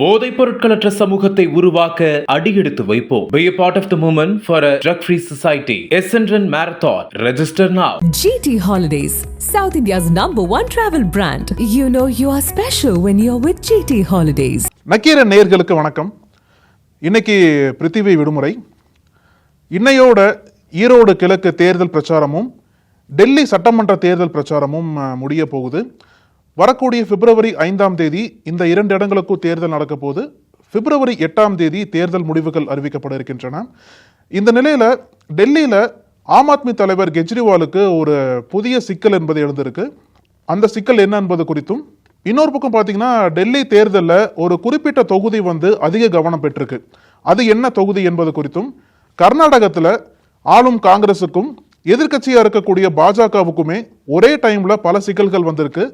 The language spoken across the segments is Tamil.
போதைப் பொருட்களற்ற சமூகத்தை உருவாக்க அடியெடுத்து வைப்போம் Be a part of the movement for a drug-free society. Essendon Marathon. Register now. GT Holidays, South India's number one travel brand. You know you are special when you're with GT Holidays. Nakkeera நேயர்களுக்கு வணக்கம் இன்னைக்கு பிருத்திவி விடுமுறை இன்னையோட ஈரோடு கிழக்கு தேர்தல் பிரச்சாரமும் டெல்லி சட்டமன்ற தேர்தல் பிரச்சாரமும் முடிய போகுது வரக்கூடிய பிப்ரவரி ஐந்தாம் தேதி இந்த இரண்டு இடங்களுக்கும் தேர்தல் நடக்க போது பிப்ரவரி எட்டாம் தேதி தேர்தல் முடிவுகள் அறிவிக்கப்பட இருக்கின்றன. இந்த நிலையில் டெல்லியில் ஆம் ஆத்மி தலைவர் கெஜ்ரிவாலுக்கு ஒரு புதிய சிக்கல் என்பது எழுந்திருக்கு. அந்த சிக்கல் என்ன என்பது குறித்தும் இன்னொரு பக்கம் பார்த்தீங்கன்னா டெல்லி தேர்தலில் ஒரு குறிப்பிட்ட தொகுதி வந்து அதிக கவனம் பெற்றிருக்கு. அது என்ன தொகுதி என்பது குறித்தும் கர்நாடகத்தில் ஆளும் காங்கிரஸுக்கும் எதிர்க்கட்சியாக இருக்கக்கூடிய பாஜகவுக்குமே ஒரே டைம்ல பல சிக்கல்கள் வந்திருக்கு.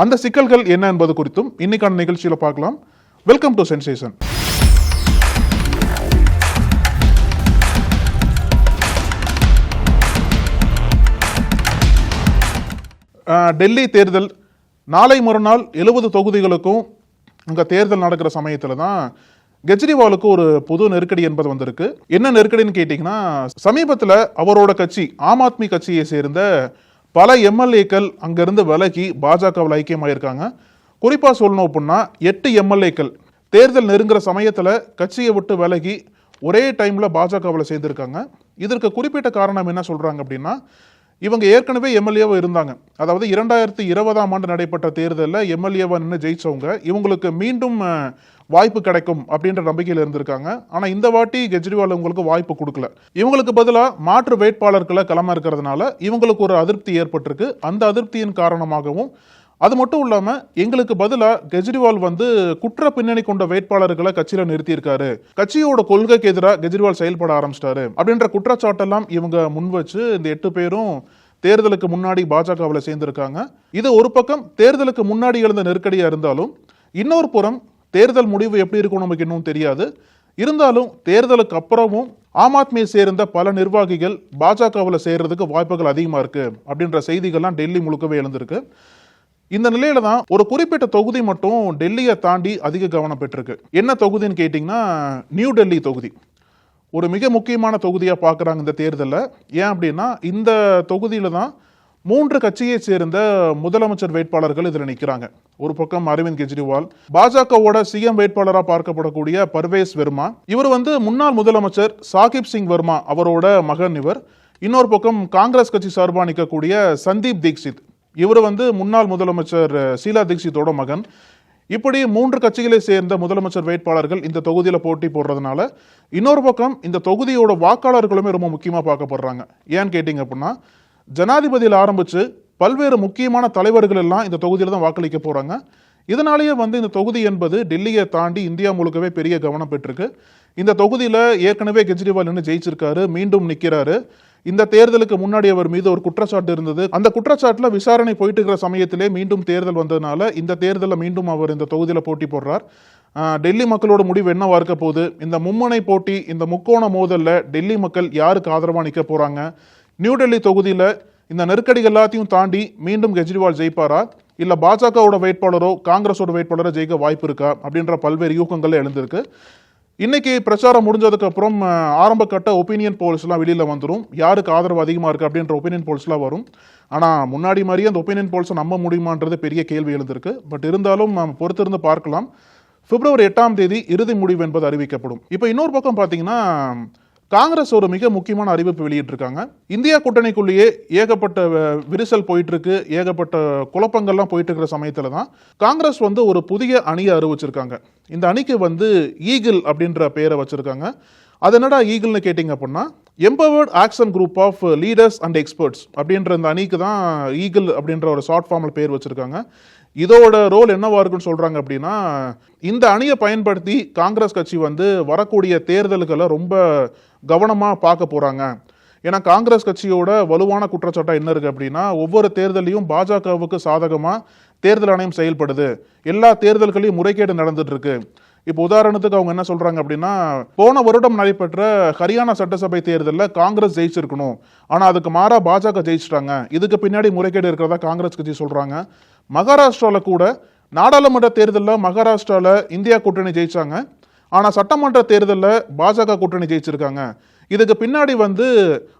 அந்த சிக்கல்கள் என்ன என்பது குறித்தும் இன்னைக்கான நிகழ்ச்சியில் பார்க்கலாம். வெல்கம் டு சென்சேஷன் டெல்லி தேர்தல். நாளை மறுநாள் எழுபது தொகுதிகளுக்கும் அங்கே தேர்தல் நடக்கிற சமயத்தில் தான் கெஜ்ரிவாலுக்கு ஒரு புது நெருக்கடி என்பது வந்திருக்கு. என்ன நெருக்கடின்னு கேட்டிங்கன்னா சமீபத்தில் அவரோட கட்சி ஆம் ஆத்மி கட்சியை சேர்ந்த பல எம்எல்ஏக்கள் அங்கேருந்து விலகி பாஜகவில் ஐக்கியமாயிருக்காங்க. குறிப்பாக சொல்லணும் அப்படின்னா எட்டு எம்எல்ஏக்கள் தேர்தல் நெருங்குற சமயத்தில் கட்சியை விட்டு விலகி ஒரே டைமில் பாஜகவில் சேர்ந்திருக்காங்க. இதற்கு குறிப்பிட்ட காரணம் என்ன சொல்கிறாங்க அப்படின்னா இவங்க ஏற்கனவே எம்எல்ஏவா இருந்தாங்க. அதாவது இரண்டாயிரத்தி இருபதாம் ஆண்டு நடைபெற்ற தேர்தலில் எம்எல்ஏவா நின்று ஜெயிச்சவங்க இவங்களுக்கு மீண்டும் வாய்ப்பு கிடைக்கும் அப்படின்ற நம்பிக்கையில் இருந்திருக்காங்க. ஆனால் இந்த வாட்டி கெஜ்ரிவால் இவங்களுக்கு வாய்ப்பு கொடுக்கல. இவங்களுக்கு பதிலாக மாற்று வேட்பாளர்களை களமாக இருக்கிறதுனால இவங்களுக்கு ஒரு அதிருப்தி ஏற்பட்டிருக்கு. அந்த அதிருப்தியின் காரணமாகவும் அது மட்டும் இல்லாமல் எங்களுக்கு பதிலாக கெஜ்ரிவால் வந்து குற்ற பின்னணி கொண்ட வேட்பாளர்களை கட்சியில் நிறுத்தியிருக்காரு. கட்சியோட கொள்கைக்கு எதிராக கெஜ்ரிவால் செயல்பட ஆரம்பிச்சிட்டாரு. அப்படின்ற குற்றச்சாட்டெல்லாம் இவங்க முன் வச்சு இந்த எட்டு பேரும் தேர்தலுக்கு முன்னாடி பாஜகவில் சேர்ந்திருக்காங்க. இது ஒரு பக்கம் தேர்தலுக்கு முன்னாடி எழுந்த நெருக்கடியாக இருந்தாலும் இன்னொரு புறம் தேர்தல் முடிவு எப்படி இருக்கும் நமக்கு இன்னும் தெரியாது. இருந்தாலும் தேர்தலுக்கு அப்புறமும் ஆம் ஆத்மியை சேர்ந்த பல நிர்வாகிகள் பாஜகவில் சேர்றதுக்கு வாய்ப்புகள் அதிகமா இருக்கு. அப்படின்ற செய்திகள்லாம் டெல்லி முழுக்கவே எழுந்திருக்கு. இந்த நிலையில தான் ஒரு குறிப்பிட்ட தொகுதி மட்டும் டெல்லியை தாண்டி அதிக கவனம் பெற்றிருக்கு. என்ன தொகுதின்னு கேட்டிங்கன்னா நியூ டெல்லி தொகுதி. ஒரு மிக முக்கியமான தொகுதியாக பார்க்குறாங்க இந்த தேர்தலில். ஏன் அப்படின்னா இந்த தொகுதியில் தான் மூன்று கட்சியை சேர்ந்த முதலமைச்சர் வேட்பாளர்கள் இதில் நிற்கிறாங்க ஒரு பக்கம் அரவிந்த் கெஜ்ரிவால் பாஜகவோட சிஎம் வேட்பாளராக பார்க்கப்படக்கூடிய பர்வேஸ் வர்மா. இவர் வந்து முன்னாள் முதலமைச்சர் சாகிப் சிங் வர்மா அவரோட மகன் இவர். இன்னொரு பக்கம் காங்கிரஸ் கட்சி சார்பாக நிற்கக்கூடிய சந்தீப் தீக்ஷித். இவர் வந்து முன்னாள் முதலமைச்சர் சீலா ஷீலா தீக்ஷித்தோட மகன். இப்படி மூன்று கட்சிகளை சேர்ந்த முதலமைச்சர் வேட்பாளர்கள் இந்த தொகுதியில் போட்டி போடுறதுனால இன்னொரு பக்கம் இந்த தொகுதியோட வாக்காளர்களுமே ரொம்ப முக்கியமாக பார்க்கப்படுறாங்க. ஏன்னு கேட்டிங்க அப்படின்னா ஜனாதிபதியில் ஆரம்பித்து பல்வேறு முக்கியமான தலைவர்கள் எல்லாம் இந்த தொகுதியில் தான் வாக்களிக்க போகிறாங்க இதனாலேயே வந்து இந்த தொகுதி என்பது டெல்லியை தாண்டி இந்தியா முழுக்கவே பெரிய கவனம் பெற்றிருக்கு. இந்த தொகுதியில் ஏற்கனவே கெஜ்ரிவால் நின்று ஜெயிச்சிருக்காரு மீண்டும் நிற்கிறாரு இந்த தேர்தலுக்கு முன்னாடி அவர் மீது ஒரு குற்றச்சாட்டு இருந்தது. அந்த குற்றச்சாட்டுல விசாரணை போயிட்டு இருக்கிற சமயத்திலே மீண்டும் தேர்தல் வந்ததுனால இந்த தேர்தலில் மீண்டும் அவர் இந்த தொகுதியில் போட்டி போடுறார். டெல்லி மக்களோட முடிவு என்னவா இருக்க போகுது? இந்த மும்முனை போட்டி இந்த முக்கோண மோதலில் டெல்லி மக்கள் யாருக்கு ஆதரவா நிற்க போறாங்க? நியூ டெல்லி தொகுதியில இந்த நெருக்கடிகள் எல்லாத்தையும் தாண்டி மீண்டும் கெஜ்ரிவால் ஜெயிப்பாரா? இல்லை பாஜகவோட வேட்பாளரோ காங்கிரஸோட வேட்பாளரோ ஜெயிக்க வாய்ப்பு இருக்கா? அப்படின்ற பல்வேறு யூகங்கள் எழுந்திருக்கு. இன்னைக்கு பிரச்சாரம் முடிஞ்சதுக்கு அப்புறம் ஆரம்ப கட்ட ஒப்பீனியன் போல்ஸ்லாம் வெளியில் வந்துடும் யாருக்கு ஆதரவு அதிகமாக இருக்குது அப்படின்ற ஒப்பீனியன் போல்ஸ்லாம் வரும். ஆனால் முன்னாடி மாதிரியே அந்த ஒப்பீனியன் போல்ஸை நம்ப முடியுமான்றது பெரிய கேள்வி எழுந்திருக்கு. பட் இருந்தாலும் நாம் பொறுத்திருந்து பார்க்கலாம். பிப்ரவரி எட்டாம் தேதி இறுதி முடிவு என்பது அறிவிக்கப்படும். இப்போ இன்னொரு பக்கம் பார்த்தீங்கன்னா காங்கிரஸ் ஒரு மிக முக்கியமான அறிவிப்பு வெளியிட்டிருக்காங்க. இந்தியா கூட்டணிக்குள்ளேயே ஏகப்பட்ட விரிசல் போயிட்டு இருக்கு ஏகப்பட்ட குழப்பங்கள்லாம் போயிட்டு இருக்கிற சமயத்தில் தான் காங்கிரஸ் வந்து ஒரு புதிய அணியை அறிவிச்சிருக்காங்க. இந்த அணிக்கு வந்து ஈகிள் அப்படின்ற பெயரை வச்சுருக்காங்க. அது என்னடா ஈகிள்னு கேட்டிங்க அப்படின்னா empowered action group of leaders and experts அப்படின்ற இந்த அணிக்கு தான் ஈகிள் அப்படின்ற ஒரு ஷார்ட் ஃபார்மில் பேர் வச்சுருக்காங்க. இதோட ரோல் என்னவா இருக்குன்னு சொல்கிறாங்க அப்படின்னா இந்த அணியை பயன்படுத்தி காங்கிரஸ் கட்சி வந்து வரக்கூடிய தேர்தல்களை ரொம்ப கவனமாக பார்க்க போகிறாங்க ஏன்னா காங்கிரஸ் கட்சியோட வலுவான குற்றச்சாட்டாக என்ன இருக்குது அப்படின்னா ஒவ்வொரு தேர்தலையும் பாஜகவுக்கு சாதகமாக தேர்தல் ஆணையம் செயல்படுது. எல்லா தேர்தல்களையும் முறைகேடு நடந்துட்டு இருக்கு இப்போ உதாரணத்துக்கு அவங்க என்ன சொல்றாங்க அப்படின்னா போன வருடம் நடைபெற்ற ஹரியானா சட்டசபை தேர்தலில் காங்கிரஸ் ஜெயிச்சிருக்கணும். ஆனா அதுக்கு மாறா பாஜக ஜெயிச்சிட்டாங்க. இதுக்கு பின்னாடி முறைகேடு இருக்கிறதா காங்கிரஸ் கட்சி சொல்றாங்க. மகாராஷ்டிராவில் கூட நாடாளுமன்ற தேர்தலில் மகாராஷ்டிராவில் இந்தியா கூட்டணி ஜெயிச்சாங்க. ஆனால் சட்டமன்ற தேர்தலில் பாஜக கூட்டணி ஜெயிச்சிருக்காங்க. இதுக்கு பின்னாடி வந்து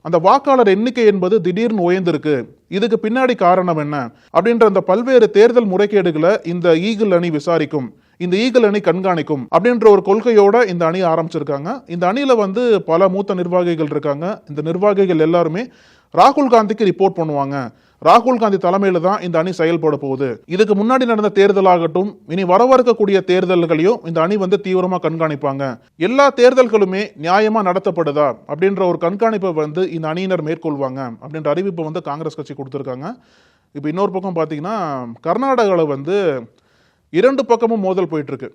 அந்த வாக்காளர் எண்ணிக்கை என்பது திடீர்னு உயர்ந்திருக்கு. இதுக்கு பின்னாடி காரணம் என்ன? அப்படின்ற அந்த பல்வேறு தேர்தல் முறைகேடுகளை இந்த ஈகிள் அணி விசாரிக்கும் இந்த ஈகிள் அணி கண்காணிக்கும் அப்படின்ற ஒரு கொள்கையோட இந்த அணி ஆரம்பிச்சிருக்காங்க. இந்த அணியில் வந்து பல மூத்த நிர்வாகிகள் இருக்காங்க. இந்த நிர்வாகிகள் எல்லாருமே ராகுல் காந்திக்கு ரிப்போர்ட் பண்ணுவாங்க. ராகுல் காந்தி தலைமையில் தான் இந்த அணி செயல்பட போகுது. இதுக்கு முன்னாடி நடந்த தேர்தலாகட்டும் இனி வரவிருக்கக்கூடிய தேர்தல்களையும் இந்த அணி வந்து தீவிரமா கண்காணிப்பாங்க. எல்லா தேர்தல்களுமே நியாயமா நடத்தப்படுதா அப்படின்ற ஒரு கண்காணிப்பை வந்து இந்த அணியினர் மேற்கொள்வாங்க அப்படின்ற அறிவிப்பை வந்து காங்கிரஸ் கட்சி கொடுத்துருக்காங்க. இப்போ இன்னொரு பக்கம் பார்த்தீங்கன்னா கர்நாடகாவில் வந்து இரண்டு பக்கமும் மோதல் போயிட்டு இருக்கு.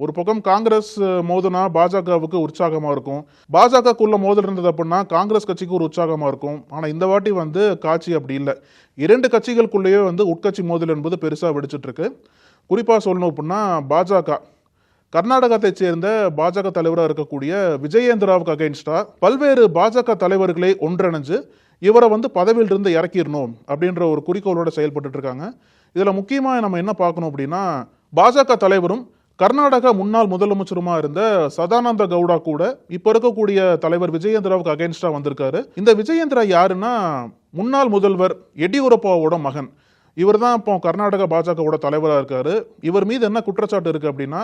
ஒரு பக்கம் காங்கிரஸ் மோதுனா பாஜகவுக்கு உற்சாகமாக இருக்கும். பாஜகக்குள்ள மோதல் இருந்தது அப்படின்னா காங்கிரஸ் கட்சிக்கு ஒரு உற்சாகமாக இருக்கும். ஆனால் இந்த வாட்டி வந்து காட்சி அப்படி இல்லை. இரண்டு கட்சிகளுக்குள்ளேயே வந்து உட்கட்சி மோதல் என்பது பெருசாக வெடிச்சிட்ருக்கு. குறிப்பாக சொல்லணும் அப்படின்னா பாஜக. கர்நாடகத்தை சேர்ந்த பாஜக தலைவராக இருக்கக்கூடிய விஜயேந்திராவுக்கு அகைன்ஸ்டா பல்வேறு பாஜக தலைவர்களை ஒன்றிணைஞ்சு இவரை வந்து பதவியிலிருந்து இறக்கிடணும் அப்படின்ற ஒரு குறிக்கோளோட செயல்பட்டு இருக்காங்க இதில் முக்கியமாக நம்ம என்ன பார்க்கணும் அப்படின்னா பாஜக தலைவரும் கர்நாடகா முன்னாள் முதலமைச்சருமா இருந்த சதானந்த கவுடா கூட இப்ப இருக்கக்கூடிய தலைவர் விஜயேந்திராவுக்கு அகைன்ஸ்டா வந்திருக்காரு. இந்த விஜயேந்திரா யாருன்னா முன்னாள் முதல்வர் எடியூரப்பாவோட மகன். இவர் தான் இப்போ கர்நாடக பாஜகவோட தலைவராக இருக்காரு. இவர் மீது என்ன குற்றச்சாட்டு இருக்கு அப்படின்னா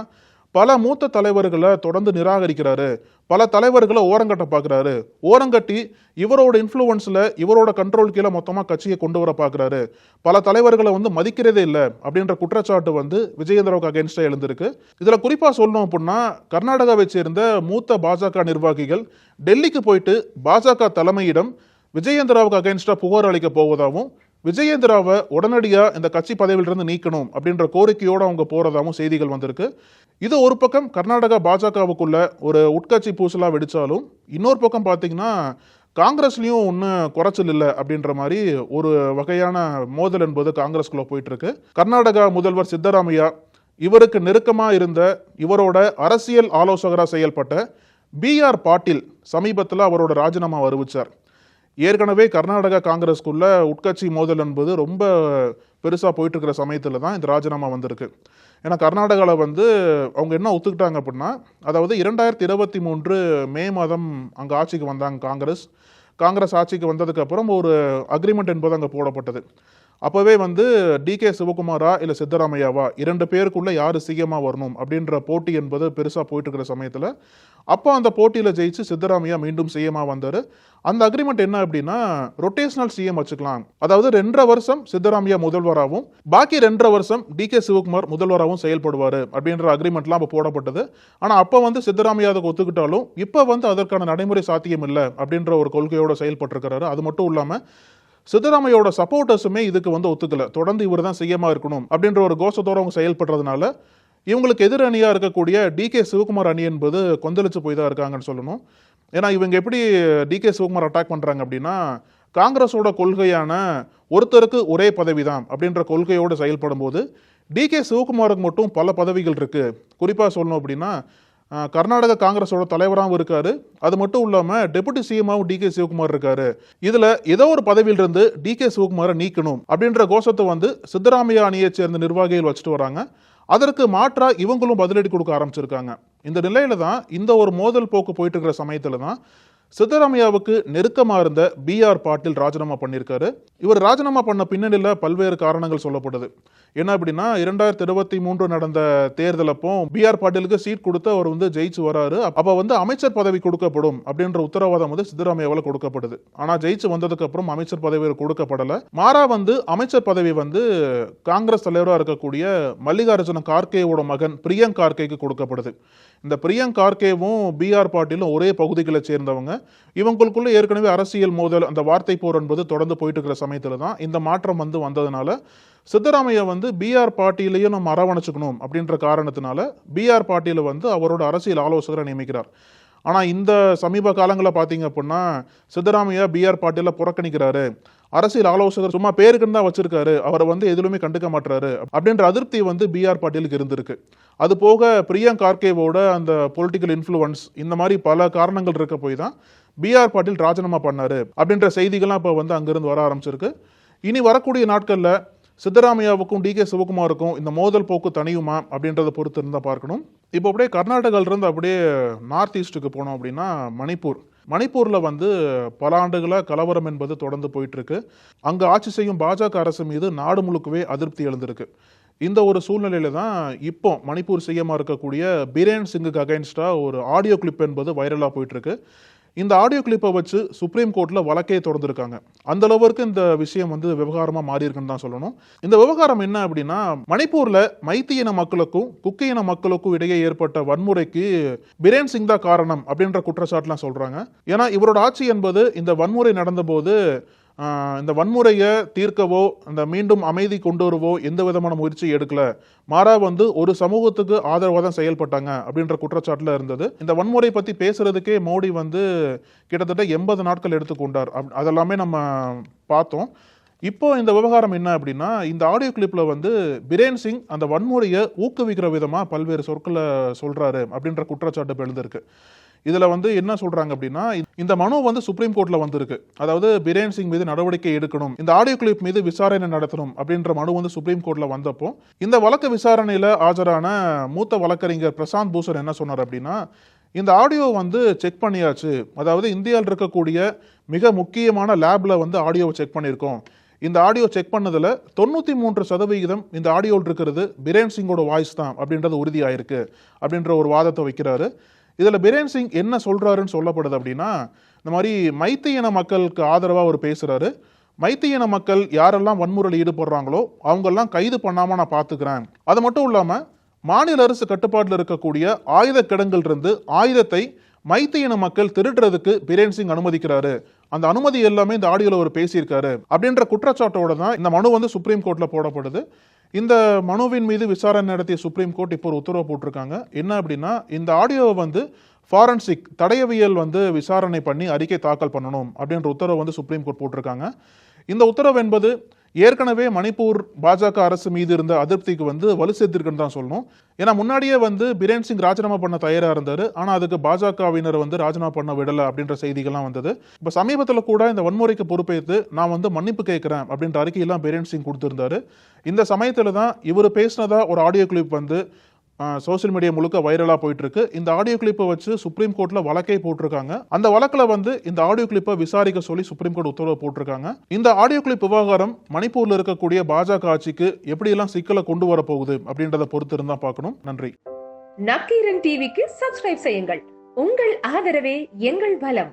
பல மூத்த தலைவர்களை தொடர்ந்து நிராகரிக்கிறாரு. பல தலைவர்களை ஓரங்கட்ட பார்க்குறாரு ஓரங்கட்டி இவரோட இன்ஃப்ளூவன்ஸில் இவரோட கண்ட்ரோல் கீழே மொத்தமாக கட்சியை கொண்டு வர பார்க்குறாரு பல தலைவர்களை வந்து மதிக்கிறதே இல்லை அப்படின்ற குற்றச்சாட்டு வந்து விஜயேந்திராவுக்கு அகேன்ஸ்டாக எழுந்திருக்கு. இதில் குறிப்பாக சொல்லணும் அப்படின்னா கர்நாடகாவை சேர்ந்த மூத்த பாஜக நிர்வாகிகள் டெல்லிக்கு போயிட்டு பாஜக தலைமையிடம் விஜயேந்திராவுக்கு அகேன்ஸ்டாக புகார் அளிக்க போவதாகவும் விஜயேந்திராவை உடனடியாக இந்த கட்சி பதவியிலிருந்து நீக்கணும் அப்படின்ற கோரிக்கையோடு அவங்க போகிறதாகவும் செய்திகள் வந்திருக்கு. இது ஒரு பக்கம் கர்நாடகா பாஜகவுக்குள்ள ஒரு உட்கட்சி பூசலா வெடித்தாலும் இன்னொரு பக்கம் பார்த்தீங்கன்னா காங்கிரஸ்லேயும் ஒன்றும் குறைச்சல் இல்லை அப்படின்ற மாதிரி ஒரு வகையான மோதல் என்பது காங்கிரஸ்குள்ளே போயிட்டுருக்கு. கர்நாடகா முதல்வர் சித்தராமையா இவருக்கு நெருக்கமாக இருந்த இவரோட அரசியல் ஆலோசகராக செயல்பட்ட பிஆர் பாட்டீல் சமீபத்தில் அவரோட ராஜினாமா அறிவித்தார் ஏற்கனவே கர்நாடகா காங்கிரஸ்க்குள்ள உட்கட்சி மோதல் என்பது ரொம்ப பெருசாக போயிட்டு இருக்கிற சமயத்தில் தான் இந்த ராஜினாமா வந்திருக்கு. ஏன்னா கர்நாடகாவில் வந்து அவங்க என்ன ஒத்துக்கிட்டாங்க அப்படின்னா அதாவது இரண்டாயிரத்தி இருபத்தி மூன்று மே மாதம் அங்கே ஆட்சிக்கு வந்தாங்க காங்கிரஸ். காங்கிரஸ் ஆட்சிக்கு வந்ததுக்கப்புறம் ஒரு அக்ரிமெண்ட் என்பது அங்கே போடப்பட்டது. அப்போவே வந்து டிகே சிவகுமாரா இல்லை சித்தராமையாவா? இரண்டு பேருக்குள்ளே யார் சிஎம்மா வரணும்? அப்படின்ற போட்டி என்பது பெருசாக போயிட்டு இருக்கிற சமயத்தில் அப்போ அந்த போட்டியில் ஜெயிச்சு சித்தராமையா மீண்டும் சிஎம்மா வந்தார். அந்த அக்ரிமெண்ட் என்ன அப்படின்னா ரொட்டேஷனல் சிஎம் வச்சுக்கலாம். அதாவது ரெண்டரை வருஷம் சித்தராமையா முதல்வராகவும் பாக்கி ரெண்டரை வருஷம் டிகே சிவகுமார் முதல்வராகவும் செயல்படுவார் அப்படின்ற அக்ரிமெண்ட்லாம் அப்போ போடப்பட்டது. ஆனால் அப்போ வந்து சித்தராமையா அதை ஒத்துக்கிட்டாலும் இப்போ வந்து அதற்கான நடைமுறை சாத்தியம் இல்லை அப்படின்ற ஒரு கொள்கையோட செயல்பட்டிருக்கிறாரு. அது மட்டும் இல்லாமல் சித்தராமையோட சப்போர்ட்டர்ஸுமே இதுக்கு வந்து ஒத்துக்கல. தொடர்ந்து இவர் தான் செய்யமாக இருக்கணும் அப்படின்ற ஒரு கோஷத்தோடு அவங்க செயல்படுறதுனால இவங்களுக்கு எதிர் அணியாக இருக்கக்கூடிய டிகே சிவகுமார் அணி என்பது கொந்தளிச்சு போய் தான் இருக்காங்கன்னு சொல்லணும். ஏன்னா இவங்க எப்படி டிகே சிவகுமார் அட்டாக் பண்ணுறாங்க அப்படின்னா காங்கிரஸோட கொள்கையான ஒருத்தருக்கு ஒரே பதவி தான் அப்படின்ற கொள்கையோடு செயல்படும் போது டிகே சிவகுமாருக்கு மட்டும் பல பதவிகள் இருக்குது குறிப்பாக சொல்லணும் அப்படின்னா கர்நாடக காங்கிரஸோட தலைவராகவும் இருக்காரு. அது மட்டும் இல்லாம டெபுட்டி சிஎம்மாவும் டி கே சிவகுமார் இருக்காரு. இதுல ஏதோ ஒரு பதவியிலிருந்து டி கே சிவகுமாரை நீக்கணும் அப்படின்ற கோஷத்தை வந்து சித்தராமையா அணியைச் சேர்ந்த நிர்வாகிகள் வச்சுட்டு வராங்க. அதற்கு மாற்றா இவங்களும் பதிலடி கொடுக்க ஆரம்பிச்சிருக்காங்க. இந்த நிலையில தான் இந்த ஒரு மோதல் போக்கு போயிட்டு இருக்கிற சமயத்துல தான் சித்தராமையாவுக்கு நெருக்கமாக இருந்த பி ஆர் பாட்டில் ராஜினாமா பண்ணியிருக்காரு. இவர் ராஜினாமா பண்ண பின்னணியில் பல்வேறு காரணங்கள் சொல்லப்படுது என்ன அப்படின்னா இரண்டாயிரத்தி இருபத்தி மூன்று நடந்த தேர்தலப்போ பி ஆர் பாட்டிலுக்கு சீட் கொடுத்து அவர் வந்து ஜெயிச்சு வராரு. அப்போ வந்து அமைச்சர் பதவி கொடுக்கப்படும் அப்படின்ற உத்தரவாதம் வந்து சித்தராமையாவால் கொடுக்கப்படுது ஆனால் ஜெயிச்சு வந்ததுக்கு அப்புறம் அமைச்சர் பதவி கொடுக்கப்படலை. மாறா வந்து அமைச்சர் பதவி வந்து காங்கிரஸ் தலைவராக இருக்கக்கூடிய மல்லிகார்ஜுன கார்கேவோட மகன் பிரியங்க் கார்கேக்கு கொடுக்கப்படுது இந்த பிரியங்க் கார்கேவும் பி ஆர் பாட்டிலும் ஒரே பகுதிகளை சேர்ந்தவங்க. இவங்களுக்குள்ளே ஏற்கனவே அரசியல் மோதல் அந்த வார்த்தை போர் என்பது தொடர்ந்து போயிட்டு இருக்கிற சமயத்தில் தான் இந்த மாற்றம் வந்து வந்ததுனால சித்தராமையா வந்து பிஆர் பாட்டியிலையும் நம்ம அரவணைச்சுக்கணும் அப்படின்ற காரணத்தினால பிஆர் பாட்டியில் வந்து அவரோட அரசியல் ஆலோசகரை நியமிக்கிறார். ஆனால் இந்த சமீப காலங்களில் பார்த்தீங்க அப்படின்னா சித்தராமையா பிஆர் பாட்டியில் புறக்கணிக்கிறாரு. அரசியல் ஆலோசகர் சும்மா பேருக்குன்னு தான் வச்சிருக்காரு. அவரை வந்து எதுலுமே கண்டுக்க மாட்டாரு அப்படின்ற அதிருப்தி வந்து பிஆர் பாட்டீலுக்கு இருந்திருக்கு. அது போக பிரியங்க் கார்கேவோட அந்த பொலிட்டிக்கல் இன்ஃப்ளூயன்ஸ் இந்த மாதிரி பல காரணங்கள் இருக்க போய் தான் பிஆர் பாட்டீல் ராஜினாமா பண்ணாரு. அப்படின்ற செய்திகள்லாம் இப்போ வந்து அங்கிருந்து வர ஆரம்பிச்சிருக்கு. இனி வரக்கூடிய நாட்களில் சித்தராமையாவுக்கும் டி கே சிவகுமாருக்கும் இந்த மோதல் போக்கு தனியுமா அப்படின்றத பொறுத்து இருந்தால் பார்க்கணும். இப்போ அப்படியே கர்நாடகாவிலிருந்து அப்படியே நார்த் ஈஸ்ட்டுக்கு போனோம் அப்படின்னா மணிப்பூர். மணிப்பூரில் வந்து பல ஆண்டுகளாக கலவரம் என்பது தொடர்ந்து போயிட்டுருக்கு. அங்கே ஆட்சி செய்யும் பாஜக அரசு மீது நாடு முழுக்கவே அதிருப்தி எழுந்திருக்கு. இந்த ஒரு சூழ்நிலையில தான் இப்போ மணிப்பூர் சிஎம்மா இருக்கக்கூடிய பிரேன் சிங்குக்கு அகைன்ஸ்டா ஒரு ஆடியோ கிளிப் என்பது வைரலாக போயிட்டுருக்கு. இந்த ஆடியோ கிளிப்பை வச்சு சுப்ரீம் கோர்ட்ல வழக்கே தொடர்ந்துருக்காங்க அந்த அளவுக்கு இந்த விஷயம் வந்து விவகாரமா மாறி இருக்குன்னு தான் சொல்லணும். இந்த விவகாரம் என்ன அப்படின்னா மணிப்பூர்ல மைத்தி இன மக்களுக்கும் குக்கி இன மக்களுக்கும் இடையே ஏற்பட்ட வன்முறைக்கு பிரேன் சிங் தான் காரணம் அப்படின்ற குற்றச்சாட்டுலாம் சொல்றாங்க. ஏன்னா இவரோட ஆட்சி என்பது இந்த வன்முறை நடந்தபோது இந்த வன்முறையை தீர்க்கவோ இந்த மீண்டும் அமைதி கொண்டு வரவோ எந்த விதமான முயற்சி எடுக்கல. மாறா வந்து ஒரு சமூகத்துக்கு ஆதரவாக தான் செயல்பட்டாங்க அப்படின்ற குற்றச்சாட்டில் இருந்தது. இந்த வன்முறை பற்றி பேசுறதுக்கே மோடி வந்து கிட்டத்தட்ட எண்பது நாட்கள் எடுத்துக்கொண்டார் அப்- அதெல்லாமே நம்ம பார்த்தோம். இப்போ இந்த விவகாரம் என்ன அப்படின்னா இந்த ஆடியோ கிளிப்பில் வந்து பிரேன் சிங் அந்த வன்முறையை ஊக்குவிக்கிற விதமாக பல்வேறு சொற்களை சொல்கிறாரு அப்படின்ற குற்றச்சாட்டு எழுந்திருக்கு. இதில் வந்து என்ன சொல்கிறாங்க அப்படின்னா இந்த மனு வந்து சுப்ரீம் கோர்ட்டில் வந்திருக்கு. அதாவது பிரேன் சிங் மீது நடவடிக்கை எடுக்கணும். இந்த ஆடியோ கிளிப் மீது விசாரணை நடத்தணும் அப்படின்ற மனு வந்து சுப்ரீம் கோர்ட்டில் வந்தப்போ இந்த வழக்கு விசாரணையில் ஆஜரான மூத்த வழக்கறிஞர் பிரசாந்த் பூஷன் என்ன சொன்னார் அப்படின்னா இந்த ஆடியோ வந்து செக் பண்ணியாச்சு. அதாவது இந்தியாவில் இருக்கக்கூடிய மிக முக்கியமான லேபில் வந்து ஆடியோவை செக் பண்ணியிருக்கோம். இந்த ஆடியோ செக் பண்ணதில் தொண்ணூற்றி மூன்று சதவிகிதம் இந்த ஆடியோவில் இருக்கிறது பிரேன் சிங்கோட வாய்ஸ் தான் அப்படின்றது உறுதியாயிருக்கு அப்படின்ற ஒரு வாதத்தை வைக்கிறாரு. இதில் பிரேன் சிங் என்ன சொல்கிறாருன்னு சொல்லப்படுது அப்படின்னா இந்த மாதிரி மைத்தி இன மக்களுக்கு ஆதரவாக அவர் பேசுகிறாரு மைத்தி இன மக்கள் யாரெல்லாம் வன்முறையில் ஈடுபடுறாங்களோ அவங்கெல்லாம் கைது பண்ணாமல் நான் பார்த்துக்கிறேன். அது மட்டும் இல்லாமல் மாநில அரசு கட்டுப்பாட்டில் இருக்கக்கூடிய ஆயுத கிடங்கிலிருந்து ஆயுதத்தை மைத்தி இன மக்கள் திருடுறதுக்கு பிரேன் சிங் அனுமதிக்கிறாரு. அந்த அனுமதி எல்லாமே இந்த ஆடியோவில் அவர் பேசியிருக்காரு. அப்படின்ற குற்றச்சாட்டோட தான் இந்த மனு வந்து சுப்ரீம் கோர்ட்டில் போடப்படுது. இந்த மனுவின் மீது விசாரணை நடத்திய சுப்ரீம் கோர்ட் இப்போ ஒரு உத்தரவு போட்டிருக்காங்க. என்ன அப்படின்னா இந்த ஆடியோவை வந்து ஃபாரன்சிக் தடயவியல் வந்து விசாரணை பண்ணி அறிக்கை தாக்கல் பண்ணணும் அப்படின்ற உத்தரவு வந்து சுப்ரீம் கோர்ட் போட்டிருக்காங்க. இந்த உத்தரவு என்பது ஏற்கனவே மணிப்பூர் பாஜக அரசு மீது இருந்த அதிருப்திக்கு வந்து வலு சேர்த்திருக்குன்னு தான் சொல்லணும். ஏன்னா முன்னாடியே வந்து பிரேன் சிங் ராஜினாமா பண்ண தயாராக இருந்தார். ஆனால் அதுக்கு பாஜகவினர் வந்து ராஜினாமா பண்ண விடலை அப்படின்ற செய்திகள்லாம் வந்தது. இப்போ சமீபத்தில் கூட இந்த வன்முறைக்கு பொறுப்பேற்று நான் வந்து மன்னிப்பு கேட்குறேன் அப்படின்ற அறிக்கையெல்லாம் பிரேன் சிங் கொடுத்துருந்தாரு. இந்த சமயத்தில் தான் இவர் பேசினதா ஒரு ஆடியோ கிளிப் வந்து சோஷியல் மீடியா முழுக்க வைரலாக போயிட்டு இருக்கு இந்த ஆடியோ கிளிப்பை வச்சு சுப்ரீம் கோர்ட்ல வழக்கே போட்டிருக்காங்க. அந்த வழக்கில் வந்து இந்த ஆடியோ கிளிப்பை விசாரிக்க சொல்லி சுப்ரீம் கோர்ட் உத்தரவு போட்டிருக்காங்க. இந்த ஆடியோ கிளிப் விவகாரம் மணிப்பூர்ல இருக்கக்கூடிய பாஜக ஆட்சிக்கு எப்படியெல்லாம் சிக்கலை கொண்டு வர போகுது அப்படின்றத பொறுத்து இருந்தா பார்க்கணும். நன்றி. நக்கீரன் டிவிக்கு சப்ஸ்கிரைப் செய்யுங்கள். உங்கள் ஆதரவே எங்கள் பலம்